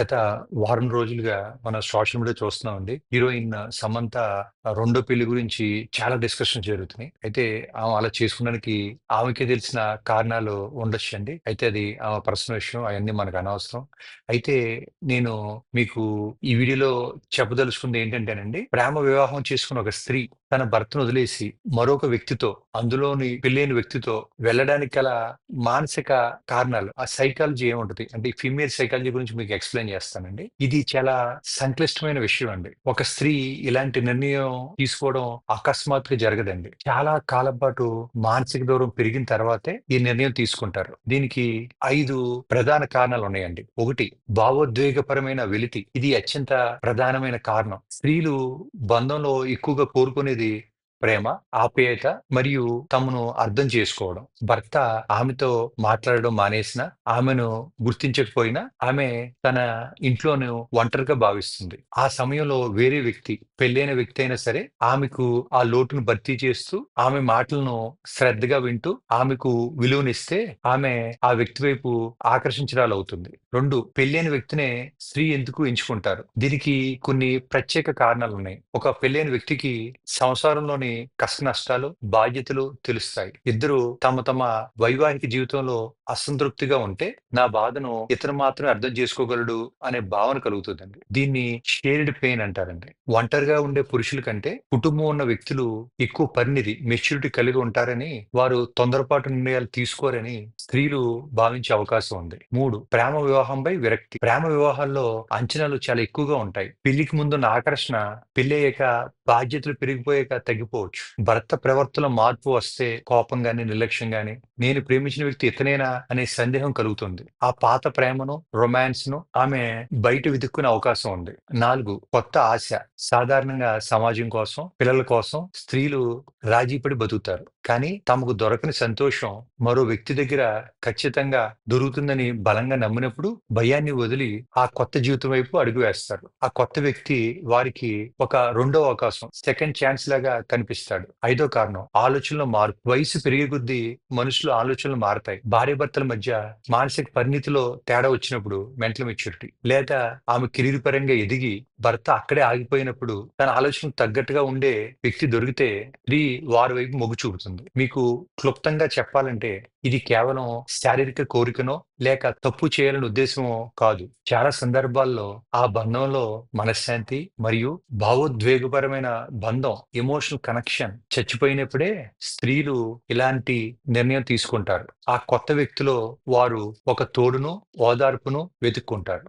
గత వారం రోజులుగా మన సోషల్ మీడియా చూస్తున్నామండి. హీరోయిన్ సమంత రెండో పెళ్ళి గురించి చాలా డిస్కషన్ జరుగుతున్నాయి. అయితే ఆమె అలా చేసుకోవడానికి ఆమెకి తెలిసిన కారణాలు ఉండొచ్చండి. అయితే అది ఆమె పర్సనల్ విషయం. అవన్నీ మనకు అనవసరం. అయితే నేను మీకు ఈ వీడియోలో చెప్పదలుచుకుంది ఏంటంటేనండి, ప్రేమ వివాహం చేసుకున్న ఒక స్త్రీ తన భర్తను వదిలేసి మరొక వ్యక్తితో, అందులోని పెళ్ళైన వ్యక్తితో వెళ్ళడానికి గల మానసిక కారణాలు, ఆ సైకాలజీ ఏముంటది? అంటే ఈ ఫీమేల్ సైకాలజీ గురించి మీకు ఎక్స్‌ప్లెయిన్ చేస్తానండి. ఇది చాలా సంక్లిష్టమైన విషయం అండి. ఒక స్త్రీ ఇలాంటి నిర్ణయం తీసుకోవడం అకస్మాత్తుగా జరగదండి. చాలా కాలం పాటు మానసిక దూరం పెరిగిన తర్వాతే ఈ నిర్ణయం తీసుకుంటారు. దీనికి ఐదు ప్రధాన కారణాలు ఉన్నాయండి ఒకటి భావోద్వేగపరమైన వెలితి. ఇది అత్యంత ప్రధానమైన కారణం. స్త్రీలు బంధంలో ఎక్కువగా the ప్రేమ, ఆప్యాయత మరియు తమను అర్థం చేసుకోవడం. భర్త ఆమెతో మాట్లాడడం మానేసిన ఆమెను గుర్తించకపోయినా, ఆమె తన ఇంట్లోను ఒంటరిగా భావిస్తుంది. ఆ సమయంలో వేరే వ్యక్తి, పెళ్ళైన వ్యక్తి అయినా సరే, ఆమెకు ఆ లోటును భర్తీ చేస్తూ, ఆమె మాటలను శ్రద్ధగా వింటూ, ఆమెకు విలువనిస్తే, ఆమె ఆ వ్యక్తి వైపు ఆకర్షించడాలవుతుంది రెండు పెళ్ళైన వ్యక్తినే స్త్రీ ఎందుకు ఎంచుకుంటారు? దీనికి కొన్ని ప్రత్యేక కారణాలు ఉన్నాయి ఒక పెళ్ళైన వ్యక్తికి సంసారంలోని కష్ట నష్టాలు బాధ్యతలు తెలుస్తాయి. ఇద్దరు తమ తమ వైవాహిక జీవితంలో అసంతృప్తిగా ఉంటే, నా బాధను ఇతను మాత్రమే అర్థం చేసుకోగలడు అనే భావన కలుగుతుందండి. దీన్ని షేర్డ్ పెయిన్ అంటారండి. ఒంటరిగా ఉండే పురుషుల కంటే, కుటుంబం ఉన్న వ్యక్తులు ఎక్కువ పరిణితి, మెచ్యూరిటీ కలిగి ఉంటారని, వారు తొందరపాటు నిర్ణయాలు తీసుకోరని స్త్రీలు భావించే అవకాశం ఉంది. మూడు ప్రేమ వివాహంపై విరక్తి. ప్రేమ వివాహాల్లో అంచనాలు చాలా ఎక్కువగా ఉంటాయి. పెళ్ళికి ముందున్న ఆకర్షణ పెళ్ళయ్యాక బాధ్యతలు పెరిగిపోయాక తగ్గిపోవచ్చు. భర్త ప్రవర్తన మార్పు వస్తే కోపం గాని, నిర్లక్ష్యం గాని, నేను ప్రేమించిన వ్యక్తి ఇతనేనా అనే సందేహం కలుగుతుంది. ఆ పాత ప్రేమను, రొమాన్స్‌ను ఆమె బయట వెతుక్కునే అవకాశం ఉంది. నాలుగు కొత్త ఆశ. సాధారణంగా సమాజం కోసం, పిల్లల కోసం స్త్రీలు రాజీపడి బతుకుతారు. కానీ తమకు దొరకని సంతోషం మరో వ్యక్తి దగ్గర ఖచ్చితంగా దొరుకుతుందని బలంగా నమ్మినప్పుడు, భయాన్ని వదిలి ఆ కొత్త జీవితం వైపు అడుగు వేస్తారు. ఆ కొత్త వ్యక్తి వారికి ఒక రెండో అవకాశం, సెకండ్ ఛాన్స్ లాగా కనిపిస్తాడు. ఐదో కారణం ఆలోచనలో మార్పు. వయసు పెరిగే కొద్దీ మనుషులు ఆలోచనలు మారతాయి. భార్య భర్తల మధ్య మానసిక పరిణితిలో తేడా వచ్చినప్పుడు మెంటల్ మెచ్యూరిటీ లేదా ఆమె కెరీర్ పరంగా ఎదిగి భర్త అక్కడే ఆగిపోయినప్పుడు తన ఆలోచనకు తగ్గట్టుగా ఉండే వ్యక్తి దొరికితే స్త్రీ వారి వైపు మొగ్గు చూపుతుంది. మీకు క్లుప్తంగా చెప్పాలంటే ఇది కేవలం శారీరక కోరికనో లేక తప్పు చేయాలని ఉద్దేశమో కాదు. చాలా సందర్భాల్లో ఆ బంధంలో మనశ్శాంతి మరియు భావోద్వేగపరమైన బంధం ఎమోషనల్ కనెక్షన్ చచ్చిపోయినప్పుడే స్త్రీలు ఇలాంటి నిర్ణయం తీసుకుంటారు. ఆ కొత్త వ్యక్తిలో వారు ఒక తోడును, ఓదార్పును వెతుక్కుంటారు.